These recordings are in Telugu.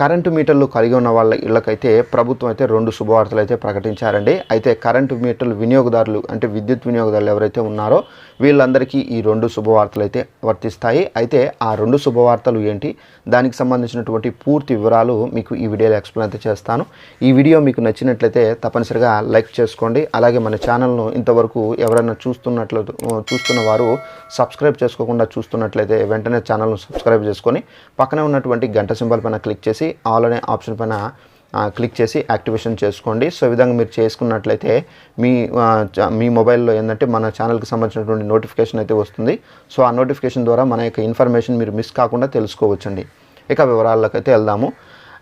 కరెంటు మీటర్లు కలిగి ఉన్న వాళ్ళ ఇళ్ళకైతే ప్రభుత్వం అయితే రెండు శుభవార్తలు అయితే ప్రకటించారండి. అయితే కరెంటు మీటర్లు వినియోగదారులు అంటే విద్యుత్ వినియోగదారులు ఎవరైతే ఉన్నారో వీళ్ళందరికీ ఈ రెండు శుభవార్తలు అయితే వర్తిస్తాయి. అయితే ఆ రెండు శుభవార్తలు ఏంటి? దానికి సంబంధించినటువంటి పూర్తి వివరాలు మీకు ఈ వీడియోలో ఎక్స్ప్లెయిన్ అయితే చేస్తాను. ఈ వీడియో మీకు నచ్చినట్లయితే తప్పనిసరిగా లైక్ చేసుకోండి. అలాగే మన ఛానల్ను ఇంతవరకు ఎవరైనా చూస్తున్నట్లు చూస్తున్న వారు సబ్స్క్రైబ్ చేసుకోకుండా చూస్తున్నట్లయితే వెంటనే ఛానల్ను సబ్స్క్రైబ్ చేసుకొని పక్కనే ఉన్నటువంటి గంట సింబల్ పైన క్లిక్ చేసి ఆల్ అనే ఆప్షన్ పైన క్లిక్ చేసి యాక్టివేషన్ చేసుకోండి. సో ఈ విధంగా మీరు చేసుకున్నట్లయితే మీ మీ మొబైల్లో ఏంటంటే మన ఛానల్కి సంబంధించినటువంటి నోటిఫికేషన్ అయితే వస్తుంది. సో ఆ నోటిఫికేషన్ ద్వారా మన యొక్క ఇన్ఫర్మేషన్ మీరు మిస్ కాకుండా తెలుసుకోవచ్చండి. ఇక వివరాల్లోకి అయితే వెళ్దాము.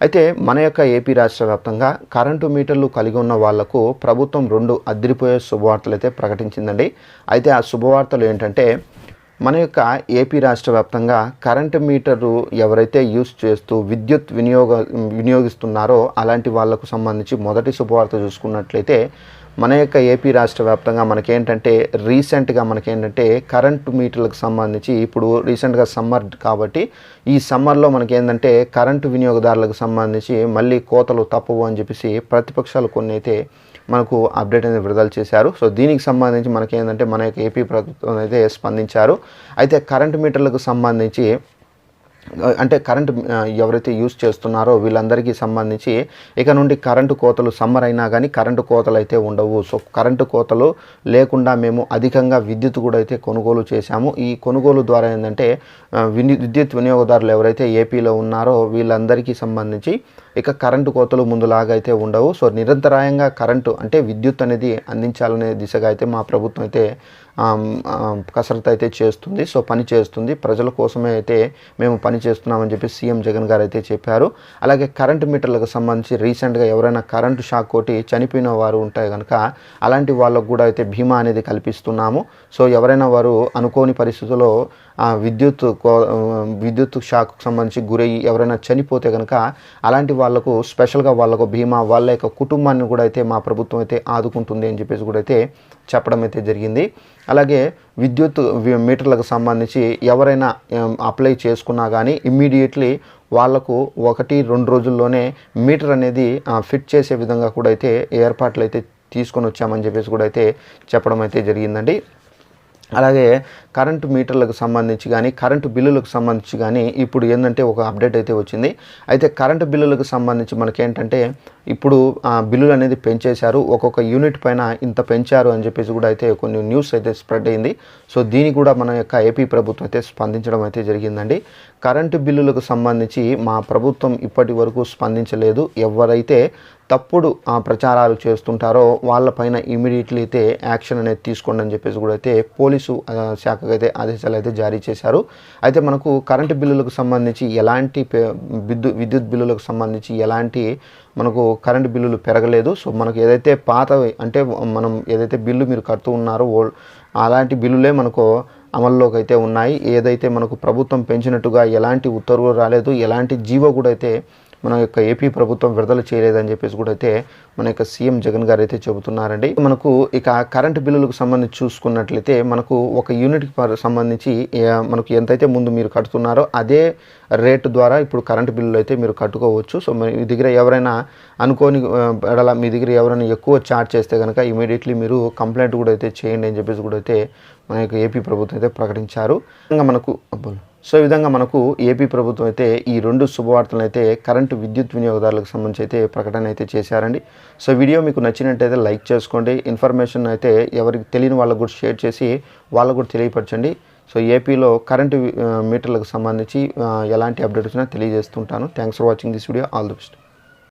అయితే మన యొక్క ఏపీ రాష్ట్ర వ్యాప్తంగా కరెంటు మీటర్లు కలిగి ఉన్న వాళ్ళకు ప్రభుత్వం రెండు అదిరిపోయే శుభవార్తలు అయితే ప్రకటించిందండి. అయితే ఆ శుభవార్తలు ఏంటంటే మన యొక్క ఏపీ రాష్ట్ర వ్యాప్తంగా కరెంటు మీటరు ఎవరైతే యూస్ చేస్తూ విద్యుత్ వినియోగ వినియోగిస్తున్నారో అలాంటి వాళ్ళకు సంబంధించి మొదటి శుభవార్త చూసుకున్నట్లయితే మన యొక్క ఏపీ రాష్ట్ర వ్యాప్తంగా మనకేంటంటే రీసెంట్గా మనకేంటంటే కరెంటు మీటర్లకు సంబంధించి ఇప్పుడు రీసెంట్గా సమ్మర్ కాబట్టి ఈ సమ్మర్లో మనకేంటంటే కరెంటు వినియోగదారులకు సంబంధించి మళ్ళీ కోతలు తప్పవు అని చెప్పేసి ప్రతిపక్షాలు కొన్ని అయితే మనకు అప్డేట్ అనేది విడుదల చేశారు. సో దీనికి సంబంధించి మనకేంటంటే మన యొక్క ఏపీ ప్రభుత్వం అయితే స్పందించారు. అయితే కరెంటు మీటర్లకు సంబంధించి అంటే కరెంట్ ఎవరైతే యూస్ చేస్తున్నారో వీళ్ళందరికీ సంబంధించి ఇక నుండి కరెంటు కోతలు సమ్మర్ అయినా కానీ కరెంటు కోతలు అయితే ఉండవు. సో కరెంటు కోతలు లేకుండా మేము అధికంగా విద్యుత్ కూడా అయితే కొనుగోలు చేశాము. ఈ కొనుగోలు ద్వారా ఏంటంటే విని విద్యుత్ వినియోగదారులు ఎవరైతే ఏపీలో ఉన్నారో వీళ్ళందరికీ సంబంధించి ఇక కరెంటు కోతలు ముందులాగా అయితే ఉండవు. సో నిరంతరాయంగా కరెంటు అంటే విద్యుత్ అనేది అందించాలనే దిశగా అయితే మా ప్రభుత్వం అయితే కసరత్తు అయితే చేస్తుంది. సో పని చేస్తుంది. ప్రజల కోసమే అయితే మేము పని చేస్తున్నామని చెప్పి సీఎం జగన్ గారు అయితే చెప్పారు. అలాగే కరెంటు మీటర్లకు సంబంధించి రీసెంట్గా ఎవరైనా కరెంటు షాక్ కొట్టి చనిపోయిన వారు ఉంటే కనుక అలాంటి వాళ్ళకు కూడా అయితే బీమా అనేది కల్పిస్తున్నాము. సో ఎవరైనా వారు అనుకోని పరిస్థితుల్లో ఆ, విద్యుత్ కో- విద్యుత్ షాక్కు సంబంధించి గురయ్యి ఎవరైనా చనిపోతే కనుక అలాంటి వాళ్ళకు స్పెషల్గా వాళ్ళకు బీమా వాళ్ళ యొక్క కుటుంబాన్ని కూడా అయితే మా ప్రభుత్వం అయితే ఆదుకుంటుంది అని చెప్పేసి కూడా అయితే చెప్పడం అయితే జరిగింది. అలాగే విద్యుత్ మీటర్లకు సంబంధించి ఎవరైనా అప్లై చేసుకున్నా కానీ ఇమ్మీడియట్లీ వాళ్ళకు ఒకటి రెండు రోజుల్లోనే మీటర్ అనేది ఫిట్ చేసే విధంగా కూడా అయితే ఏర్పాట్లు అయితే తీసుకొని వచ్చామని చెప్పేసి కూడా అయితే చెప్పడం అయితే జరిగిందండి. అలాగే కరెంటు మీటర్లకు సంబంధించి కానీ కరెంటు బిల్లులకు సంబంధించి కానీ ఇప్పుడు ఏంటంటే ఒక అప్డేట్ అయితే వచ్చింది. అయితే కరెంటు బిల్లులకు సంబంధించి మనకేంటంటే ఇప్పుడు ఆ, బిల్లులు అనేది పెంచేశారు. ఒక్కొక్క యూనిట్ పైన ఇంత పెంచారు అని చెప్పేసి కూడా అయితే కొన్ని న్యూస్ అయితే స్ప్రెడ్ అయింది. సో దీని కూడా మన యొక్క ఏపీ ప్రభుత్వం అయితే స్పందించడం అయితే జరిగిందండి. కరెంటు బిల్లులకు సంబంధించి మా ప్రభుత్వం ఇప్పటి వరకు స్పందించలేదు. ఎవరైతే తప్పుడు ఆ, ప్రచారాలు చేస్తుంటారో వాళ్ళపైన ఇమీడియట్లీ అయితే యాక్షన్ అనేది తీసుకోండి అని చెప్పేసి కూడా అయితే పోలీసు శాఖకు అయితే ఆదేశాలు అయితే జారీ చేశారు. అయితే మనకు కరెంటు బిల్లులకు సంబంధించి ఎలాంటి పే- విద్యుత్ బిల్లులకు సంబంధించి ఎలాంటి మనకు కరెంటు బిల్లులు పెరగలేదు. సో మనకు ఏదైతే పాత అంటే మనం ఏదైతే బిల్లు మీరు కడుతూ ఉన్నారో అలాంటి బిల్లులే మనకు అమల్లోకి అయితే ఉన్నాయి. ఏదైతే మనకు ప్రభుత్వం పెంచినట్టుగా ఎలాంటి ఉత్తర్వులు రాలేదు ఎలాంటి జీవో కూడా అయితే మన యొక్క ఏపీ ప్రభుత్వం విడుదల చేయలేదని చెప్పేసి కూడా అయితే మన యొక్క సీఎం జగన్ గారు అయితే చెబుతున్నారండి. మనకు ఇక కరెంటు బిల్లులకు సంబంధించి చూసుకున్నట్లయితే మనకు ఒక యూనిట్కి సంబంధించి మనకు ఎంతైతే ముందు మీరు కడుతున్నారో అదే రేటు ద్వారా ఇప్పుడు కరెంటు బిల్లులు అయితే మీరు కట్టుకోవచ్చు. సో మీ దగ్గర ఎవరైనా అనుకోని ఎడల మీ దగ్గర ఎవరైనా ఎక్కువ ఛార్జ్ చేస్తే కనుక ఇమీడియట్లీ మీరు కంప్లైంట్ కూడా అయితే చేయండి అని చెప్పేసి కూడా అయితే మన యొక్క ఏపీ ప్రభుత్వం అయితే ప్రకటించారు. ఇంకా మనకు సో ఈ విధంగా మనకు ఏపీ ప్రభుత్వం అయితే ఈ రెండు శుభవార్తలను అయితే కరెంటు విద్యుత్ వినియోగదారులకు సంబంధించి అయితే ప్రకటన అయితే చేశారండి. సో వీడియో మీకు నచ్చినట్టయితే లైక్ చేసుకోండి. ఇన్ఫర్మేషన్ అయితే ఎవరికి తెలియని వాళ్ళకు కూడా షేర్ చేసి వాళ్ళకు కూడా తెలియపరచండి. సో ఏపీలో కరెంటు మీటర్లకు సంబంధించి ఎలాంటి అప్డేట్ వచ్చినా తెలియజేస్తుంటాను. Thanks for watching this video. All the best.